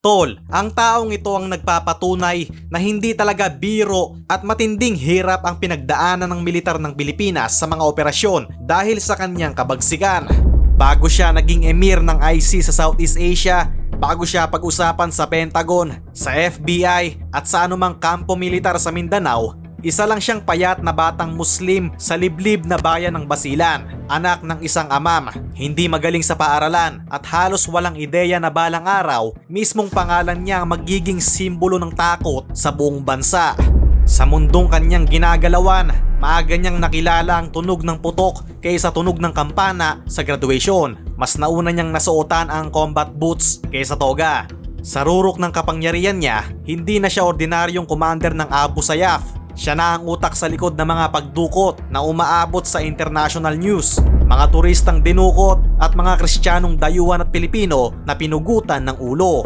Tol, ang taong ito ang nagpapatunay na hindi talaga biro at matinding hirap ang pinagdaanan ng militar ng Pilipinas sa mga operasyon dahil sa kanyang kabagsikan. Bago siya naging emir ng IC sa Southeast Asia, bago siya pag-usapan sa Pentagon, sa FBI at sa anumang kampo militar sa Mindanao, isa lang siyang payat na batang Muslim sa liblib na bayan ng Basilan. Anak ng isang amam, hindi magaling sa paaralan at halos walang ideya na balang araw, mismong pangalan niya ang magiging simbolo ng takot sa buong bansa. Sa mundong kanyang ginagalawan, maaga niyang nakilala ang tunog ng putok kaysa tunog ng kampana sa graduation. Mas nauna niyang nasuotan ang combat boots kaysa toga. Sa rurok ng kapangyarihan niya, hindi na siya ordinaryong commander ng Abu Sayyaf siya na ang utak sa likod ng mga pagdukot na umaabot sa international news, mga turistang dinukot at mga kristyanong dayuhan at Pilipino na pinugutan ng ulo.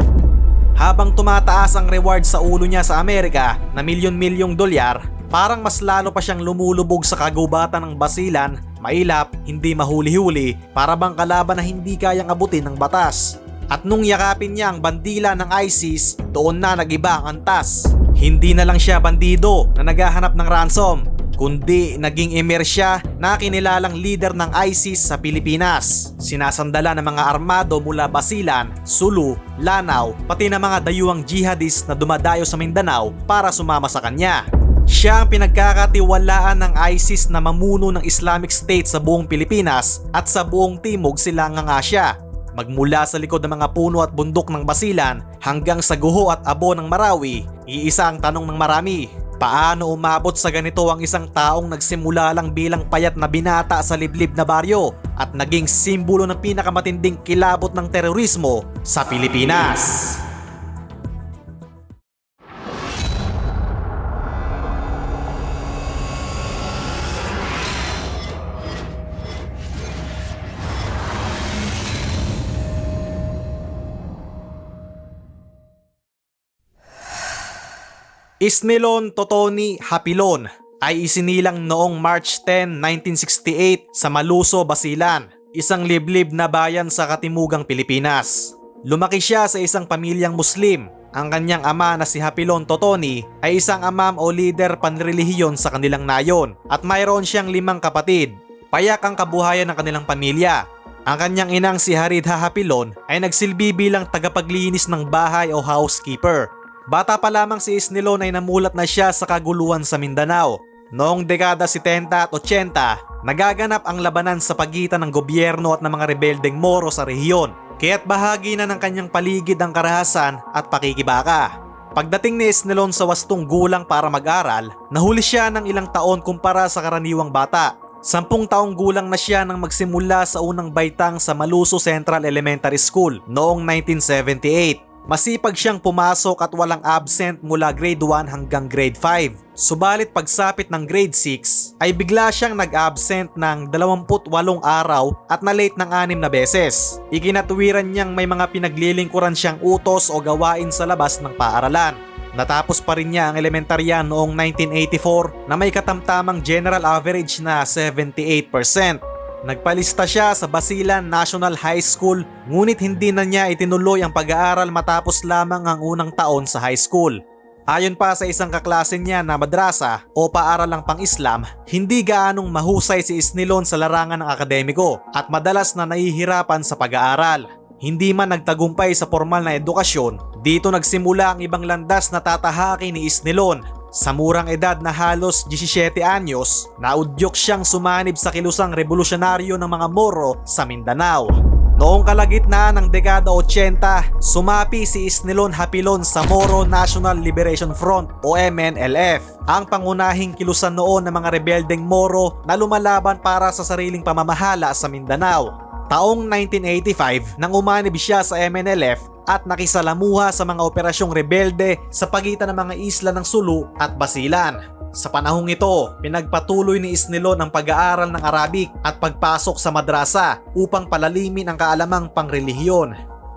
Habang tumataas ang reward sa ulo niya sa Amerika na milyon-milyong dolyar, parang mas lalo pa siyang lumulubog sa kagubatan ng basilan, mailap, hindi mahuli-huli, para bang kalaban na hindi kayang abutin ng batas. At nung yakapin niya ang bandila ng ISIS, doon na nagiba ang antas. Hindi na lang siya bandido na naghahanap ng ransom, kundi naging emir siya na kinilalang leader ng ISIS sa Pilipinas. Sinasandala ng mga armado mula Basilan, Sulu, Lanao, pati ng mga dayuang jihadist na dumadayo sa Mindanao para sumama sa kanya. Siya ang pinagkakatiwalaan ng ISIS na mamuno ng Islamic State sa buong Pilipinas at sa buong Timog Silangang Asya. Magmula sa likod ng mga puno at bundok ng Basilan hanggang sa guho at abo ng Marawi, iisa ang tanong ng marami. Paano umabot sa ganito ang isang taong nagsimula lang bilang payat na binata sa liblib na baryo at naging simbolo ng pinakamatinding kilabot ng terorismo sa Pilipinas? Isnilon Totoni Hapilon ay isinilang noong March 10, 1968 sa Maluso, Basilan, isang liblib na bayan sa katimugang Pilipinas. Lumaki siya sa isang pamilyang Muslim. Ang kanyang ama na si Hapilon Totoni ay isang amam o leader panrelihiyon sa kanilang nayon at mayroon siyang limang kapatid. Payak ang kabuhayan ng kanilang pamilya ang kanyang inang si Haridha Hapilon ay nagsilbi bilang tagapaglinis ng bahay o housekeeper Bata pa lamang si Isnilon ay namulat na siya sa kaguluhan sa Mindanao. Noong dekada 70 at 80, nagaganap ang labanan sa pagitan ng gobyerno at ng mga rebeldeng Moro sa rehiyon. Kaya't bahagi na ng kanyang paligid ang karahasan at pakikibaka. Pagdating ni Isnilon sa wastong gulang para mag-aral, nahuli siya ng ilang taon kumpara sa karaniwang bata. Sampung taong gulang na siya nang magsimula sa unang baitang sa Maluso Central Elementary School noong 1978. Masipag siyang pumasok at walang absent mula grade 1 hanggang grade 5. Subalit pagsapit ng grade 6 ay bigla siyang nag-absent ng 28 araw at na-late ng 6 na beses. Ikinatuwiran niyang may mga pinaglilingkuran siyang utos o gawain sa labas ng paaralan. Natapos pa rin niya ang elementarya noong 1984 na may katamtamang general average na 78%. Nagpalista siya sa Basilan National High School ngunit hindi na niya itinuloy ang pag-aaral matapos lamang ang unang taon sa high school. Ayon pa sa isang kaklase niya na madrasa o paaralang pang-Islam, hindi gaanong mahusay si Isnilon sa larangan ng akademiko at madalas na nahihirapan sa pag-aaral. Hindi man nagtagumpay sa formal na edukasyon, dito nagsimula ang ibang landas na tatahaki ni Isnilon sa murang edad na halos 17 anyos, naudyok siyang sumanib sa kilusang revolusyonaryo ng mga Moro sa Mindanao. Noong kalagitnaan ng dekada 80, sumapi si Isnilon Hapilon sa Moro National Liberation Front o MNLF, ang pangunahing kilusan noon ng mga rebeldeng Moro na lumalaban para sa sariling pamamahala sa Mindanao. Taong 1985 nang umanib siya sa MNLF at nakisalamuha sa mga operasyong rebelde sa pagitan ng mga isla ng Sulu at Basilan. Sa panahong ito, pinagpatuloy ni Isnilon ang pag-aaral ng Arabic at pagpasok sa madrasa upang palalimin ang kaalamang pangrelihiyon.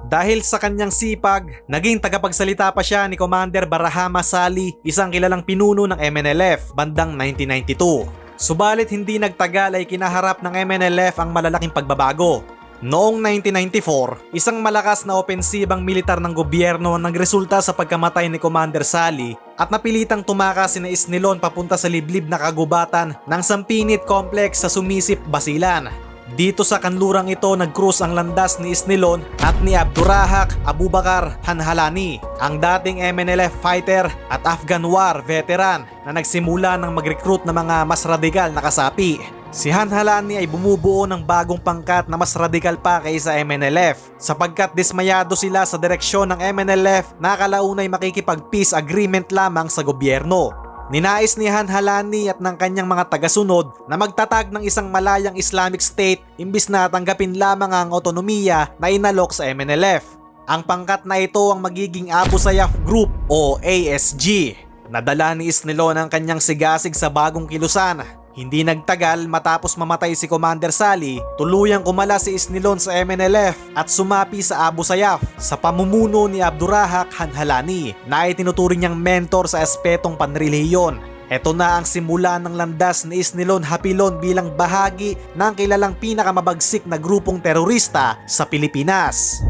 Dahil sa kanyang sipag, naging tagapagsalita pa siya ni Commander Barahama Sali, isang kilalang pinuno ng MNLF bandang 1992. Subalit hindi nagtagal ay kinaharap ng MNLF ang malalaking pagbabago Noong 1994, isang malakas na opensibang militar ng gobyerno ang nagresulta sa pagkamatay ni Commander Sally at napilitang tumakas si Isnilon papunta sa liblib na kagubatan ng Sampinit Complex sa Sumisip, Basilan. Dito sa kanlurang ito nag-cruise ang landas ni Isnilon at ni Abdurahak Abubakar Hanhalani, ang dating MNLF fighter at Afghan War veteran na nagsimula ng mag-recruit ng mga mas radikal na kasapi. Si Hanhalani ay bumubuo ng bagong pangkat na mas radikal pa kaysa MNLF sapagkat dismayado sila sa direksyon ng MNLF na kalaunay makikipag-peace agreement lamang sa gobyerno. Ninais ni Hanhalani at ng kanyang mga tagasunod na magtatag ng isang malayang Islamic State imbis na tanggapin lamang ang otonomiya na inalok sa MNLF. Ang pangkat na ito ang magiging Abu Sayyaf Group o ASG. Nadala ni Isnilon ang kanyang sigasig sa bagong kilusan hindi nagtagal matapos mamatay si Commander Sally, tuluyang kumala si Isnilon sa MNLF at sumapi sa Abu Sayyaf sa pamumuno ni Abdurahak Hanhalani na itinuturing niyang mentor sa espetong panrelihiyon. Ito na ang simula ng landas ni Isnilon Hapilon bilang bahagi ng kilalang pinakamabagsik na grupong terorista sa Pilipinas.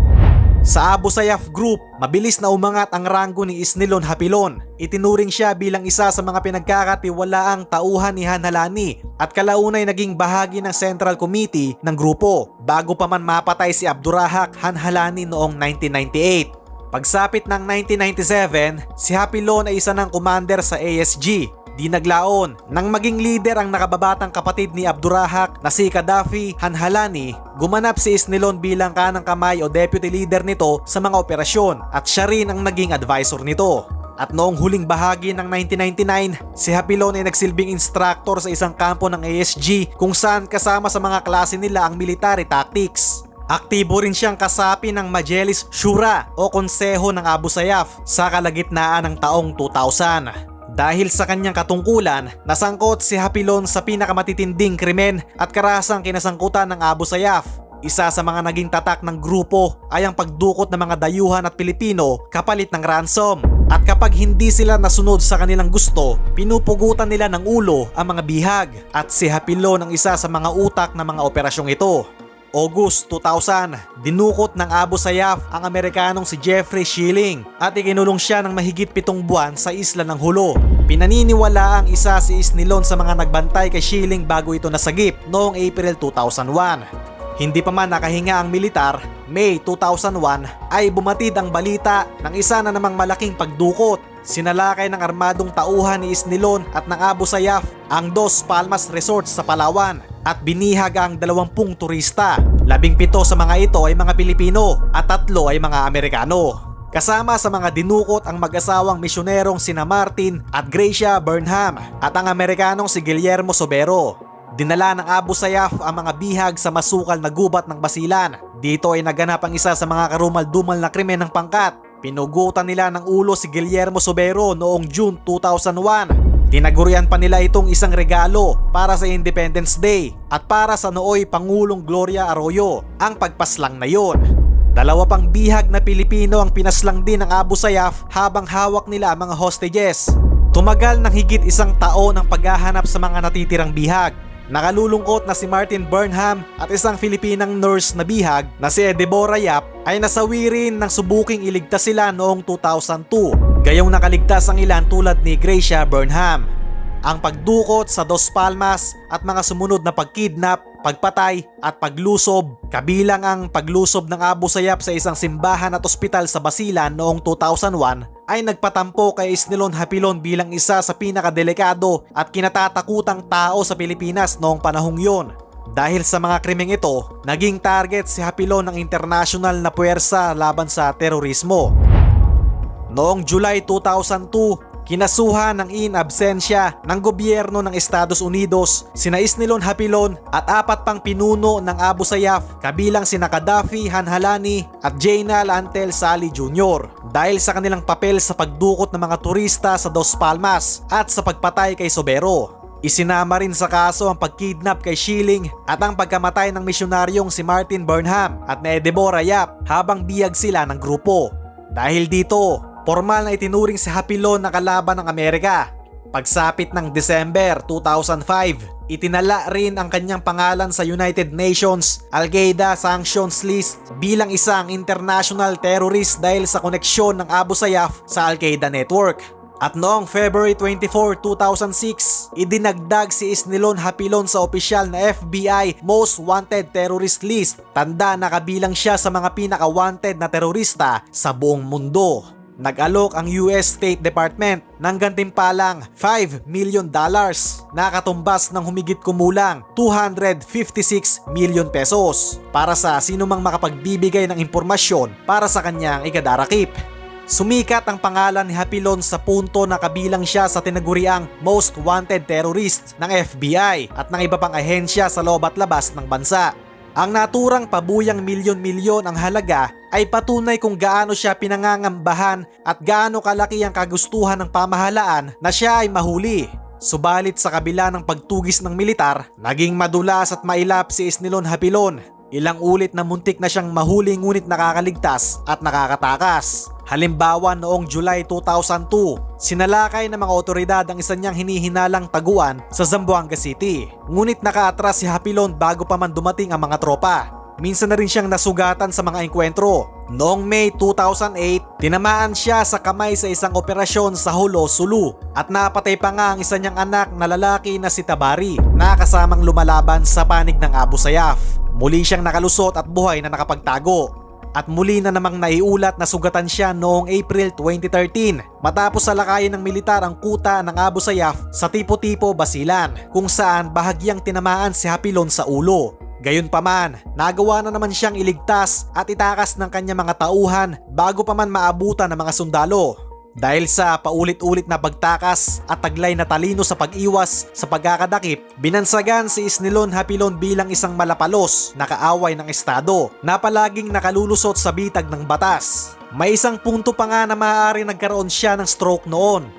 Sa Abu Sayyaf Group, mabilis na umangat ang ranggo ni Isnilon Hapilon. Itinuring siya bilang isa sa mga pinagkakatiwalaang tauhan ni Hanhalani at kalaunay naging bahagi ng Central Committee ng grupo bago pa man mapatay si Abdurahak Hanhalani noong 1998. Pagsapit ng 1997, si Hapilon ay isa ng commander sa ASG Di naglaon nang maging leader ang nakababatang kapatid ni Abdurahak na si Gaddafi Hanhalani, gumanap si Isnilon bilang kanang kamay o deputy leader nito sa mga operasyon at siya rin ang naging advisor nito. At noong huling bahagi ng 1999, si Hapilon ay nagsilbing instructor sa isang kampo ng ASG kung saan kasama sa mga klase nila ang military tactics. Aktibo rin siyang kasapi ng Majelis Shura o Konseho ng Abu Sayyaf sa kalagitnaan ng taong 2000. Dahil sa kanyang katungkulan, nasangkot si Hapilon sa pinakamatitinding krimen at karasang kinasangkutan ng Abu Sayyaf. Isa sa mga naging tatak ng grupo ay ang pagdukot ng mga dayuhan at Pilipino kapalit ng ransom. At kapag hindi sila nasunod sa kanilang gusto, pinupugutan nila ng ulo ang mga bihag. At si Hapilon ang isa sa mga utak ng mga operasyong ito. August 2000, dinukot ng Abu Sayyaf ang Amerikanong si Jeffrey Schilling at ikinulong siya ng mahigit pitong buwan sa isla ng Hulo. Pinaniniwala ang isa si Isnilon sa mga nagbantay kay Schilling bago ito nasagip noong April 2001. Hindi pa man nakahinga ang militar, May 2001 ay bumatid ang balita ng isa na namang malaking pagdukot Sinalakay ng armadong tauhan ni Isnilon at ng Abu Sayyaf ang Dos Palmas Resort sa Palawan at binihag ang 20 turista. Labing pito sa mga ito ay mga Pilipino at tatlo ay mga Amerikano. Kasama sa mga dinukot ang mag-asawang misyonerong sina Martin at Gracia Burnham at ang Amerikanong si Guillermo Sobero. Dinala ng Abu Sayyaf ang mga bihag sa masukal na gubat ng Basilan. Dito ay naganap ang isa sa mga karumal-dumal na krimen ng pangkat Pinugutan nila ng ulo si Guillermo Sobero noong June 2001. Tinagurian pa nila itong isang regalo para sa Independence Day at para sa nooy Pangulong Gloria Arroyo ang pagpaslang na yon. Dalawa pang bihag na Pilipino ang pinaslang din ng Abu Sayyaf habang hawak nila ang mga hostages. Tumagal ng higit isang taon ang paghahanap sa mga natitirang bihag Nakalulungkot na si Martin Burnham at isang Filipinang nurse na bihag na si Deborah Yap ay nasawi rin ng subuking iligtas sila noong 2002. Gayong nakaligtas ang ilan tulad ni Gracia Burnham. Ang pagdukot sa Dos Palmas at mga sumunod na pagkidnap, pagpatay at paglusob kabilang ang paglusob ng Abu Sayyaf sa isang simbahan at ospital sa Basilan noong 2001 ay nagpatampo kay Isnilon Hapilon bilang isa sa pinakadelikado at kinatatakutang tao sa Pilipinas noong panahong yon. Dahil sa mga krimeng ito, naging target si Hapilon ng international na puwersa laban sa terorismo. Noong July 2002, Kinasuhan ng in absensya ng gobyerno ng Estados Unidos sina Isnilon Hapilon at apat pang pinuno ng Abu Sayyaf kabilang sina Gaddafi Hanhalani at Jainal Antel Sali Jr. dahil sa kanilang papel sa pagdukot ng mga turista sa Dos Palmas at sa pagpatay kay Sobero. Isinama rin sa kaso ang pagkidnap kay Schilling at ang pagkamatay ng misyonaryong si Martin Burnham at ni Deborah Yap habang biyag sila ng grupo. Dahil dito, Formal na itinuring si Hapilon na kalaban ng Amerika. Pagsapit ng December 2005, itinala rin ang kanyang pangalan sa United Nations Al-Qaeda Sanctions List bilang isang international terrorist dahil sa koneksyon ng Abu Sayyaf sa Al-Qaeda network. At noong February 24, 2006, idinagdag si Isnilon Hapilon sa opisyal na FBI Most Wanted Terrorist List. Tanda na kabilang siya sa mga pinaka-wanted na terorista sa buong mundo. Nag-alok ang US State Department ng gantimpalang 5 million dollars na katumbas ng humigit kumulang 256 million pesos para sa sinumang makapagbibigay ng impormasyon para sa kanyang ikadarakip. Sumikat ang pangalan ni Hapilon sa punto na kabilang siya sa tinaguriang most wanted terrorist ng FBI at ng iba pang ahensya sa loob at labas ng bansa. Ang naturang pabuyang milyon-milyon ang halaga ay patunay kung gaano siya pinangangambahan at gaano kalaki ang kagustuhan ng pamahalaan na siya ay mahuli. Subalit sa kabila ng pagtugis ng militar, naging madulas at mailap si Isnilon Hapilon. Ilang ulit na muntik na siyang mahuli ngunit nakakaligtas at nakakatakas. Halimbawa noong July 2002, sinalakay ng mga otoridad ang isa niyang hinihinalang taguan sa Zamboanga City. Ngunit nakaatras si Hapilon bago pa man dumating ang mga tropa. Minsan na rin siyang nasugatan sa mga enkwentro. Noong May 2008, tinamaan siya sa kamay sa isang operasyon sa Hulo, Sulu at napatay pa nga ang isa niyang anak na lalaki na si Tabari na kasamang lumalaban sa panig ng Abu Sayyaf. Muli siyang nakalusot at buhay na nakapagtago. At muli na namang naiulat na sugatan siya noong April 2013 matapos salakayin ng militar ang kuta ng Abu Sayyaf sa Tipo-Tipo, Basilan kung saan bahagyang tinamaan si Hapilon sa ulo. Gayunpaman, nagawa na naman siyang iligtas at itakas ng kanyang mga tauhan bago pa man maabutan ng mga sundalo. Dahil sa paulit-ulit na pagtakas at taglay na talino sa pag-iwas sa pagkakadakip, binansagan si Isnilon Hapilon bilang isang malapalos na kaaway ng Estado na palaging nakalulusot sa bitag ng batas. May isang punto pa nga na maaari nagkaroon siya ng stroke noon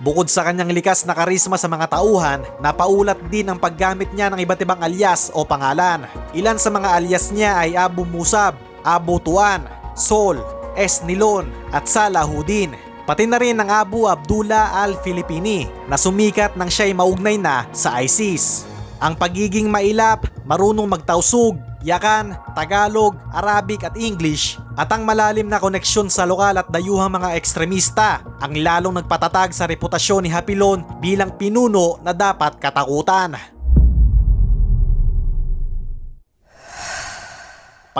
Bukod sa kanyang likas na karisma sa mga tauhan, napaulat din ang paggamit niya ng iba't ibang alias o pangalan. Ilan sa mga alias niya ay Abu Musab, Abu Tuan, Sol, S. Nilon at Salahudin. Pati na rin ang Abu Abdullah al-Filipini na sumikat nang siya'y maugnay na sa ISIS. Ang pagiging mailap, marunong magtausog, yakan, Tagalog, Arabic at English at ang malalim na koneksyon sa lokal at dayuhang mga ekstremista ang lalong nagpatatag sa reputasyon ni Hapilon bilang pinuno na dapat katakutan.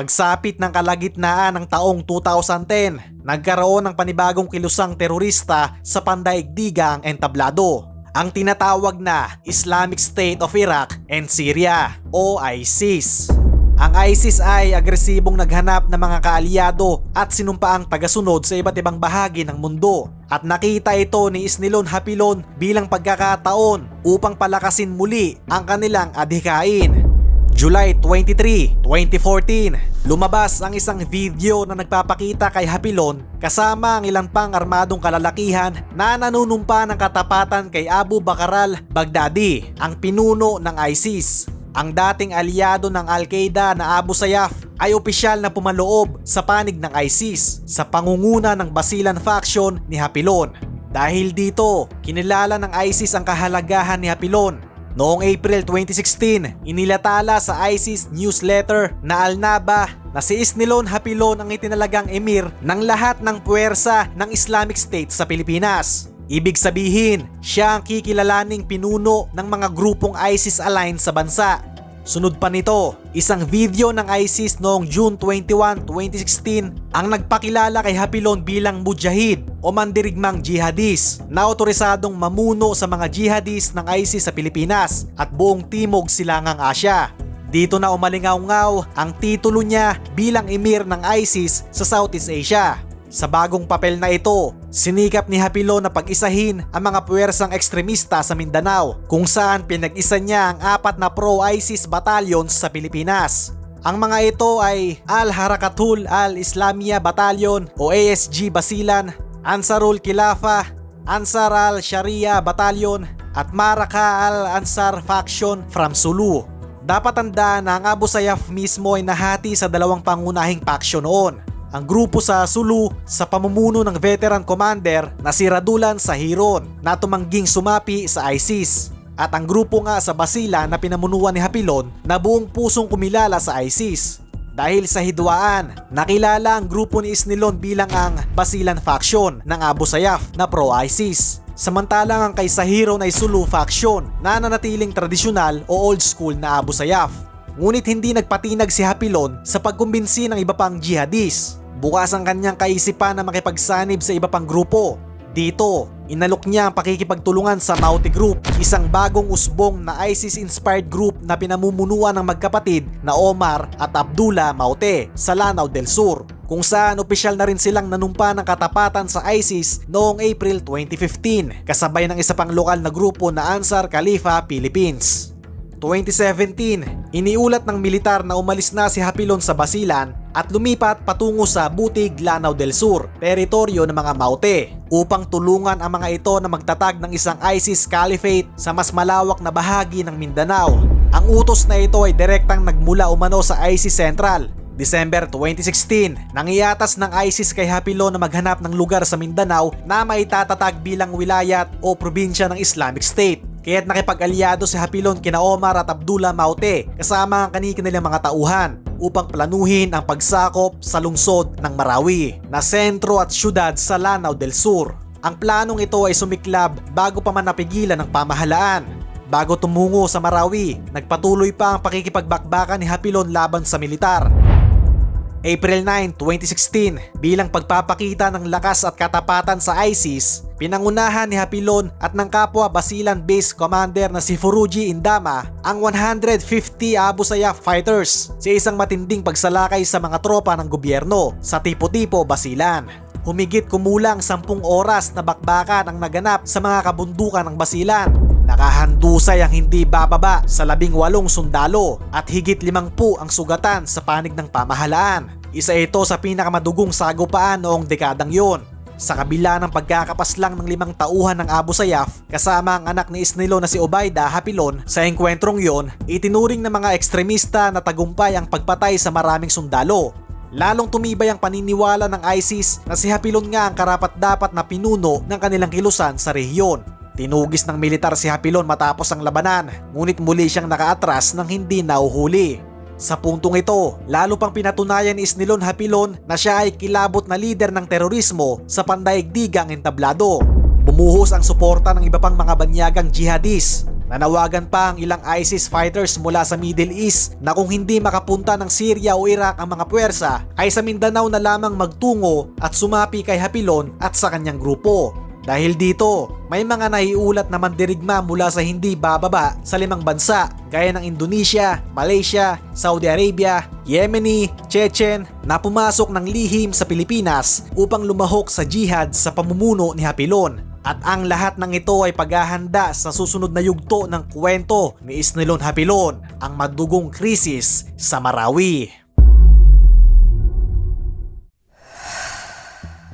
Pagsapit ng kalagitnaan ng taong 2010, nagkaroon ng panibagong kilusang terorista sa pandaigdigang entablado ang tinatawag na Islamic State of Iraq and Syria o ISIS. Ang ISIS ay agresibong naghanap ng mga kaalyado at sinumpaang tagasunod sa iba't ibang bahagi ng mundo. At nakita ito ni Isnilon Hapilon bilang pagkakataon upang palakasin muli ang kanilang adhikain. July 23, 2014, lumabas ang isang video na nagpapakita kay Hapilon kasama ang ilang pang armadong kalalakihan na nanunumpa ng katapatan kay Abu Bakr al-Baghdadi, ang pinuno ng ISIS. Ang dating aliado ng Al-Qaeda na Abu Sayyaf ay opisyal na pumaloob sa panig ng ISIS sa pangunguna ng Basilan faction ni Hapilon. Dahil dito, kinilala ng ISIS ang kahalagahan ni Hapilon Noong April 2016, inilatala sa ISIS newsletter na Al-Naba na si Isnilon Hapilon ang itinalagang emir ng lahat ng puwersa ng Islamic State sa Pilipinas. Ibig sabihin, siya ang kikilalaning pinuno ng mga grupong ISIS-aligned sa bansa Sunod pa nito, isang video ng ISIS noong June 21, 2016 ang nagpakilala kay Hapilon bilang mujahid o mandirigmang jihadis na otorisadong mamuno sa mga jihadis ng ISIS sa Pilipinas at buong timog silangang Asya. Dito na umalingaw-ngaw ang titulo niya bilang emir ng ISIS sa Southeast Asia. Sa bagong papel na ito, sinikap ni Hapilo na pag-isahin ang mga puwersang ekstremista sa Mindanao kung saan pinag-isa niya ang apat na pro-ISIS battalions sa Pilipinas. Ang mga ito ay Al-Harakatul Al-Islamia Battalion o ASG Basilan, Ansarul Khilafa, Ansar al-Sharia Battalion at Maraka al-Ansar Faction from Sulu. Dapat tandaan na ang Abu Sayyaf mismo ay nahati sa dalawang pangunahing faction noon ang grupo sa Sulu sa pamumuno ng veteran commander na si Radulan Sahiron na tumangging sumapi sa ISIS. At ang grupo nga sa Basila na pinamunuan ni Hapilon na buong pusong kumilala sa ISIS. Dahil sa hidwaan, nakilala ang grupo ni Isnilon bilang ang Basilan Faction ng Abu Sayyaf na pro-ISIS. Samantalang ang kay Sahiro ay Sulu Faction na nanatiling tradisyonal o old school na Abu Sayyaf. Ngunit hindi nagpatinag si Hapilon sa pagkumbinsi ng iba pang jihadis. Bukas ang kanyang kaisipan na makipagsanib sa iba pang grupo. Dito, inalok niya ang pakikipagtulungan sa Mauti Group, isang bagong usbong na ISIS-inspired group na pinamumunuan ng magkapatid na Omar at Abdullah Maute sa Lanao del Sur, kung saan opisyal na rin silang nanumpa ng katapatan sa ISIS noong April 2015, kasabay ng isa pang lokal na grupo na Ansar Khalifa Philippines. 2017, iniulat ng militar na umalis na si Hapilon sa Basilan at lumipat patungo sa Butig, Lanao del Sur, teritoryo ng mga Maute, upang tulungan ang mga ito na magtatag ng isang ISIS caliphate sa mas malawak na bahagi ng Mindanao. Ang utos na ito ay direktang nagmula umano sa ISIS Central December 2016, nangiyatas ng ISIS kay Hapilon na maghanap ng lugar sa Mindanao na maitatatag bilang wilayat o probinsya ng Islamic State. Kaya't nakipag-alyado si Hapilon kina Omar at Abdullah Maute kasama ang kanilang mga tauhan upang planuhin ang pagsakop sa lungsod ng Marawi na sentro at syudad sa Lanao del Sur. Ang planong ito ay sumiklab bago pa man napigilan ng pamahalaan. Bago tumungo sa Marawi, nagpatuloy pa ang pakikipagbakbakan ni Hapilon laban sa militar. April 9, 2016, bilang pagpapakita ng lakas at katapatan sa ISIS, pinangunahan ni Hapilon at ng kapwa Basilan Base Commander na si Furuji Indama ang 150 Abu Sayyaf fighters sa isang matinding pagsalakay sa mga tropa ng gobyerno sa tipo-tipo Basilan. Humigit kumulang 10 oras na bakbakan ang naganap sa mga kabundukan ng Basilan Nakahandusay ang hindi bababa sa labing walong sundalo at higit limang po ang sugatan sa panig ng pamahalaan. Isa ito sa pinakamadugong sagupaan noong dekadang yon. Sa kabila ng pagkakapaslang ng limang tauhan ng Abu Sayyaf kasama ang anak ni Isnilo na si Obayda Hapilon sa engkwentrong yon, itinuring ng mga ekstremista na tagumpay ang pagpatay sa maraming sundalo. Lalong tumibay ang paniniwala ng ISIS na si Hapilon nga ang karapat dapat na pinuno ng kanilang kilusan sa rehiyon. Tinugis ng militar si Hapilon matapos ang labanan, ngunit muli siyang nakaatras nang hindi nauhuli. Sa puntong ito, lalo pang pinatunayan ni Isnilon Hapilon na siya ay kilabot na lider ng terorismo sa pandaigdigang entablado. Bumuhos ang suporta ng iba pang mga banyagang jihadis. Nanawagan pa ang ilang ISIS fighters mula sa Middle East na kung hindi makapunta ng Syria o Iraq ang mga puwersa ay sa Mindanao na lamang magtungo at sumapi kay Hapilon at sa kanyang grupo. Dahil dito, may mga naiulat na mandirigma mula sa hindi bababa sa limang bansa gaya ng Indonesia, Malaysia, Saudi Arabia, Yemeni, Chechen na pumasok ng lihim sa Pilipinas upang lumahok sa jihad sa pamumuno ni Hapilon. At ang lahat ng ito ay paghahanda sa susunod na yugto ng kwento ni Isnilon Hapilon, ang madugong krisis sa Marawi.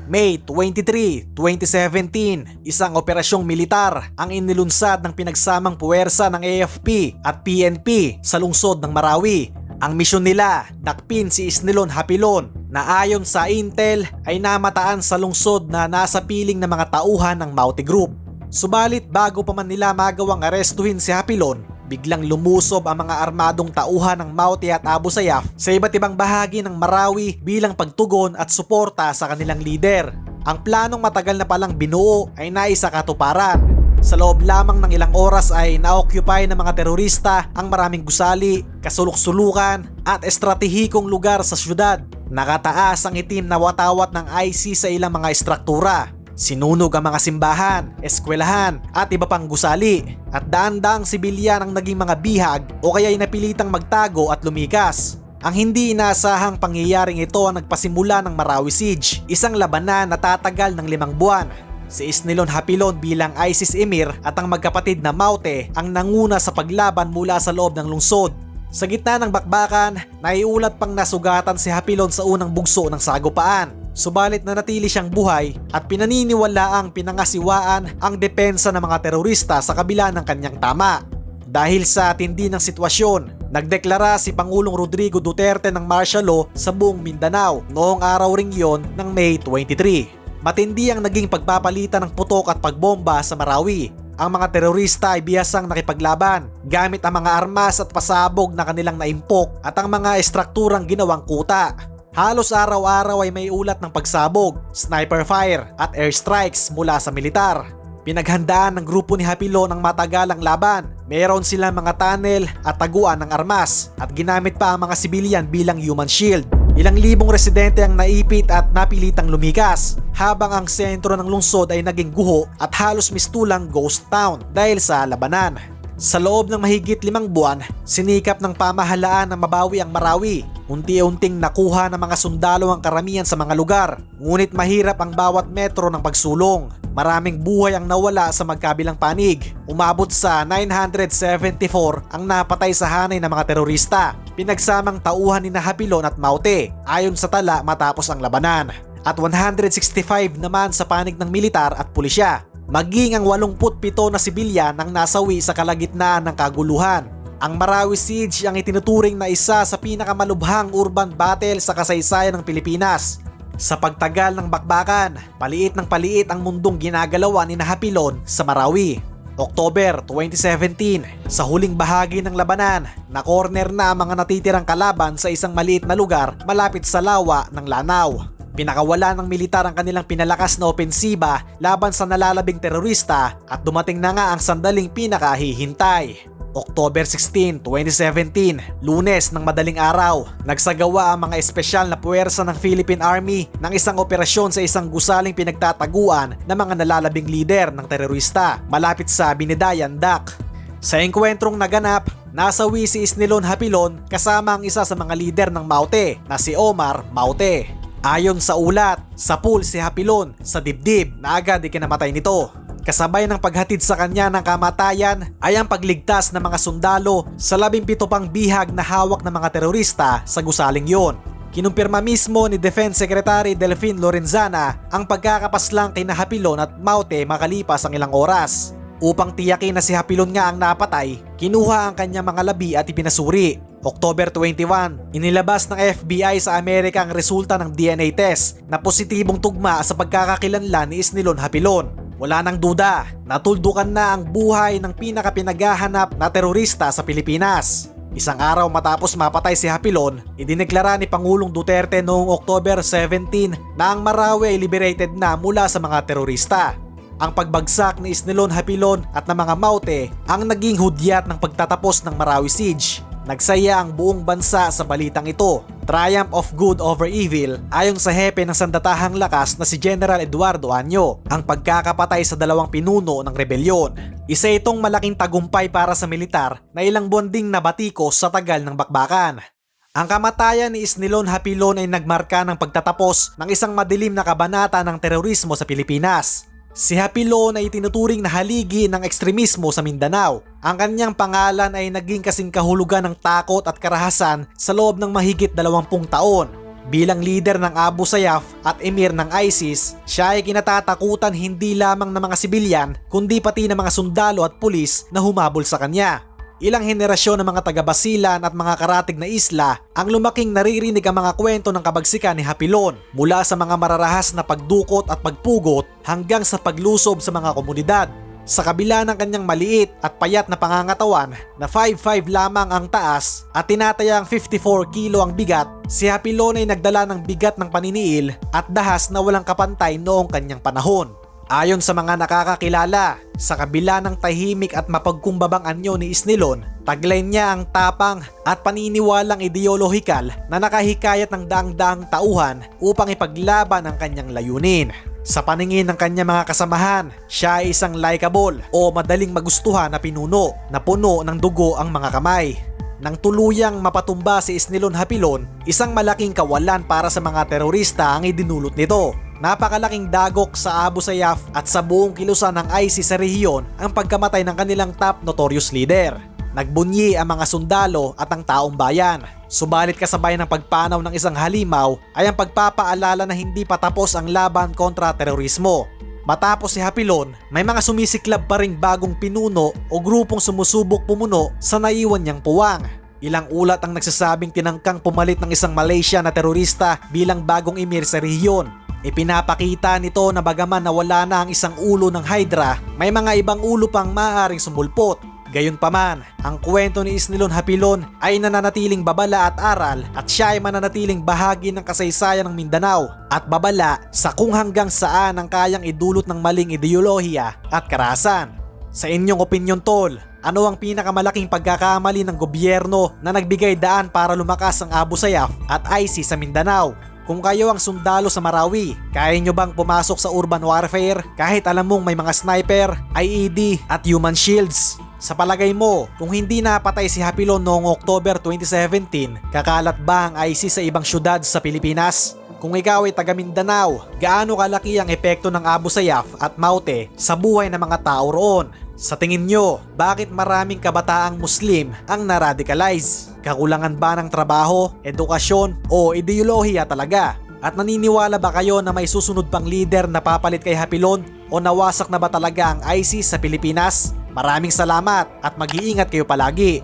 May 23, 2017, isang operasyong militar ang inilunsad ng pinagsamang puwersa ng AFP at PNP sa lungsod ng Marawi. Ang misyon nila, dakpin si Isnilon Hapilon na ayon sa Intel ay namataan sa lungsod na nasa piling ng mga tauhan ng Mauti Group. Subalit bago pa man nila magawang arestuhin si Hapilon, biglang lumusob ang mga armadong tauhan ng Mauti at Abu Sayyaf sa iba't ibang bahagi ng Marawi bilang pagtugon at suporta sa kanilang leader. Ang planong matagal na palang binuo ay naisa katuparan. Sa loob lamang ng ilang oras ay na-occupy ng mga terorista ang maraming gusali, kasulok-sulukan at estratehikong lugar sa syudad. Nakataas ang itim na watawat ng IC sa ilang mga estruktura Sinunog ang mga simbahan, eskwelahan at iba pang gusali at daan-daang sibilyan ang naging mga bihag o kaya'y napilitang magtago at lumikas. Ang hindi inaasahang pangyayaring ito ang nagpasimula ng Marawi Siege, isang labanan na tatagal ng limang buwan. Si Isnilon Hapilon bilang ISIS Emir at ang magkapatid na Maute ang nanguna sa paglaban mula sa loob ng lungsod. Sa gitna ng bakbakan, naiulat pang nasugatan si Hapilon sa unang bugso ng sagupaan Subalit nanatili siyang buhay at pinaniniwala ang pinangasiwaan ang depensa ng mga terorista sa kabila ng kanyang tama. Dahil sa tindi ng sitwasyon, Nagdeklara si Pangulong Rodrigo Duterte ng martial law sa buong Mindanao noong araw ring yon ng May 23. Matindi ang naging pagpapalitan ng putok at pagbomba sa Marawi. Ang mga terorista ay biyasang nakipaglaban gamit ang mga armas at pasabog na kanilang naimpok at ang mga estrukturang ginawang kuta. Halos araw-araw ay may ulat ng pagsabog, sniper fire at airstrikes mula sa militar. Pinaghandaan ng grupo ni Hapilo ng matagalang laban. Meron silang mga tunnel at taguan ng armas at ginamit pa ang mga sibilyan bilang human shield. Ilang libong residente ang naipit at napilitang lumikas habang ang sentro ng lungsod ay naging guho at halos mistulang ghost town dahil sa labanan. Sa loob ng mahigit limang buwan, sinikap ng pamahalaan na mabawi ang Marawi. Unti-unting nakuha ng mga sundalo ang karamihan sa mga lugar, ngunit mahirap ang bawat metro ng pagsulong. Maraming buhay ang nawala sa magkabilang panig. Umabot sa 974 ang napatay sa hanay ng mga terorista. Pinagsamang tauhan ni Nahabilon at Maute ayon sa tala matapos ang labanan. At 165 naman sa panig ng militar at pulisya. Maging ang 87 na sibilyan ang nasawi sa kalagitnaan ng kaguluhan. Ang Marawi Siege ang itinuturing na isa sa pinakamalubhang urban battle sa kasaysayan ng Pilipinas. Sa pagtagal ng bakbakan, paliit ng paliit ang mundong ginagalawan ni Nahapilon sa Marawi. October 2017, sa huling bahagi ng labanan, na-corner na ang mga natitirang kalaban sa isang maliit na lugar malapit sa lawa ng Lanao. Pinakawala ng militar ang kanilang pinalakas na opensiba laban sa nalalabing terorista at dumating na nga ang sandaling pinakahihintay. October 16, 2017, lunes ng madaling araw, nagsagawa ang mga espesyal na puwersa ng Philippine Army ng isang operasyon sa isang gusaling pinagtataguan ng mga nalalabing lider ng terorista malapit sa Binidayan Dak. Sa engkwentrong naganap, nasawi si Isnilon Hapilon kasama ang isa sa mga lider ng Maute na si Omar Maute. Ayon sa ulat, sa pool si Hapilon sa dibdib na agad ikinamatay nito. Kasabay ng paghatid sa kanya ng kamatayan ay ang pagligtas ng mga sundalo sa labimpito pang bihag na hawak ng mga terorista sa gusaling yon. Kinumpirma mismo ni Defense Secretary Delphine Lorenzana ang pagkakapaslang kay Hapilon at Maute makalipas ang ilang oras. Upang tiyakin na si Hapilon nga ang napatay, kinuha ang kanyang mga labi at ipinasuri. October 21, inilabas ng FBI sa Amerika ang resulta ng DNA test na positibong tugma sa pagkakakilanlan ni Isnilon Hapilon. Wala nang duda, natuldukan na ang buhay ng pinakapinaghahanap na terorista sa Pilipinas. Isang araw matapos mapatay si Hapilon, idineklara ni Pangulong Duterte noong October 17 na ang Marawi ay liberated na mula sa mga terorista. Ang pagbagsak ni Isnilon Hapilon at ng mga Maute ang naging hudyat ng pagtatapos ng Marawi Siege. Nagsaya ang buong bansa sa balitang ito. Triumph of good over evil ayon sa hepe ng sandatahang lakas na si General Eduardo Anyo, ang pagkakapatay sa dalawang pinuno ng rebelyon. Isa itong malaking tagumpay para sa militar na ilang buwan ding nabatikos sa tagal ng bakbakan. Ang kamatayan ni Isnilon Hapilon ay nagmarka ng pagtatapos ng isang madilim na kabanata ng terorismo sa Pilipinas. Si Hapilon ay tinuturing na haligi ng ekstremismo sa Mindanao. Ang kanyang pangalan ay naging kasing kahulugan ng takot at karahasan sa loob ng mahigit 20 taon. Bilang leader ng Abu Sayyaf at emir ng ISIS, siya ay kinatatakutan hindi lamang ng mga sibilyan kundi pati ng mga sundalo at pulis na humabol sa kanya. Ilang henerasyon ng mga taga-Basilan at mga karatig na isla ang lumaking naririnig ang mga kwento ng kabagsikan ni Hapilon mula sa mga mararahas na pagdukot at pagpugot hanggang sa paglusob sa mga komunidad. Sa kabila ng kanyang maliit at payat na pangangatawan na 5'5 lamang ang taas at tinatayang 54 kilo ang bigat, si Hapilon ay nagdala ng bigat ng paniniil at dahas na walang kapantay noong kanyang panahon. Ayon sa mga nakakakilala, sa kabila ng tahimik at mapagkumbabang anyo ni Isnilon, taglay niya ang tapang at paniniwalang ideolohikal na nakahikayat ng daang-daang tauhan upang ipaglaban ang kanyang layunin. Sa paningin ng kanyang mga kasamahan, siya ay isang likable o madaling magustuhan na pinuno na puno ng dugo ang mga kamay. Nang tuluyang mapatumba si Isnilon Hapilon, isang malaking kawalan para sa mga terorista ang idinulot nito Napakalaking dagok sa Abu Sayyaf at sa buong kilusan ng ISIS sa rehiyon ang pagkamatay ng kanilang top notorious leader. Nagbunyi ang mga sundalo at ang taong bayan. Subalit kasabay ng pagpanaw ng isang halimaw ay ang pagpapaalala na hindi pa tapos ang laban kontra terorismo. Matapos si Hapilon, may mga sumisiklab pa ring bagong pinuno o grupong sumusubok pumuno sa naiwan niyang puwang. Ilang ulat ang nagsasabing tinangkang pumalit ng isang Malaysia na terorista bilang bagong emir sa rehiyon. Ipinapakita nito na bagaman nawala na ang isang ulo ng Hydra, may mga ibang ulo pang maaaring sumulpot. Gayunpaman, ang kwento ni Isnilon Hapilon ay nananatiling babala at aral at siya ay mananatiling bahagi ng kasaysayan ng Mindanao at babala sa kung hanggang saan ang kayang idulot ng maling ideolohiya at karahasan. Sa inyong opinyon tol, ano ang pinakamalaking pagkakamali ng gobyerno na nagbigay daan para lumakas ang Abu Sayyaf at IC sa Mindanao? Kung kayo ang sundalo sa Marawi, kaya nyo bang pumasok sa urban warfare kahit alam mong may mga sniper, IED at human shields? Sa palagay mo, kung hindi napatay si Hapilon noong October 2017, kakalat ba ang IC sa ibang syudad sa Pilipinas? Kung ikaw ay taga Mindanao, gaano kalaki ang epekto ng Abu Sayyaf at Maute sa buhay ng mga tao roon? Sa tingin nyo, bakit maraming kabataang Muslim ang naradicalize? Kakulangan ba ng trabaho, edukasyon o ideolohiya talaga? At naniniwala ba kayo na may susunod pang leader na papalit kay Hapilon o nawasak na ba talaga ang ISIS sa Pilipinas? Maraming salamat at mag-iingat kayo palagi.